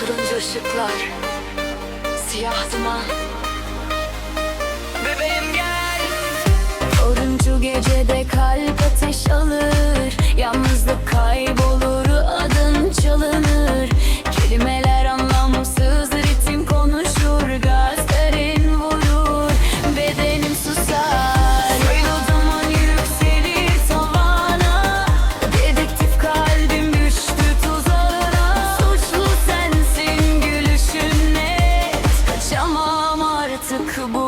Turuncu ışıklar, siyah duman. Bebeğim gel. Oruncu gecede kalp ateş alır. sık bu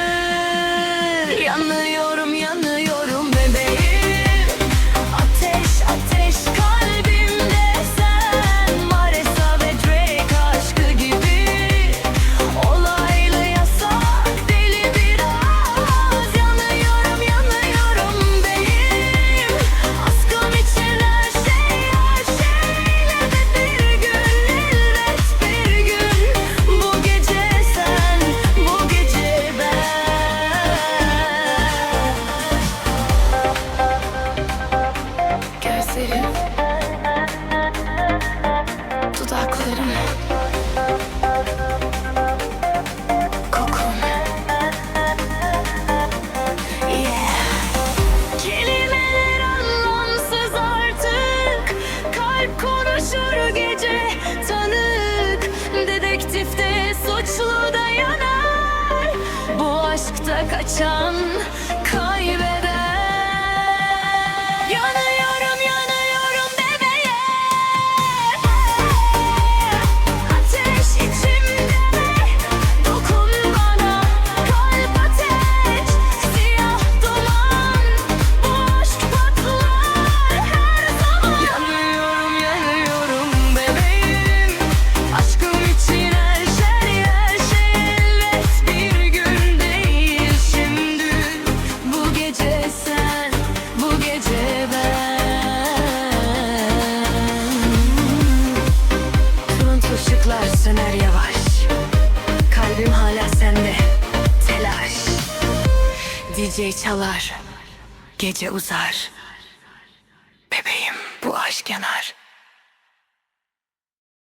gözlerin Dudakların Kelimeler anlamsız artık. Kalp konuşur gece tanık. Dedektifte suçlu dayanar. Bu aşkta kaçan Işıklar söner yavaş. Kalbim hala sende. Telaş. DJ çalar. Gece uzar. Bebeğim bu aşk yanar.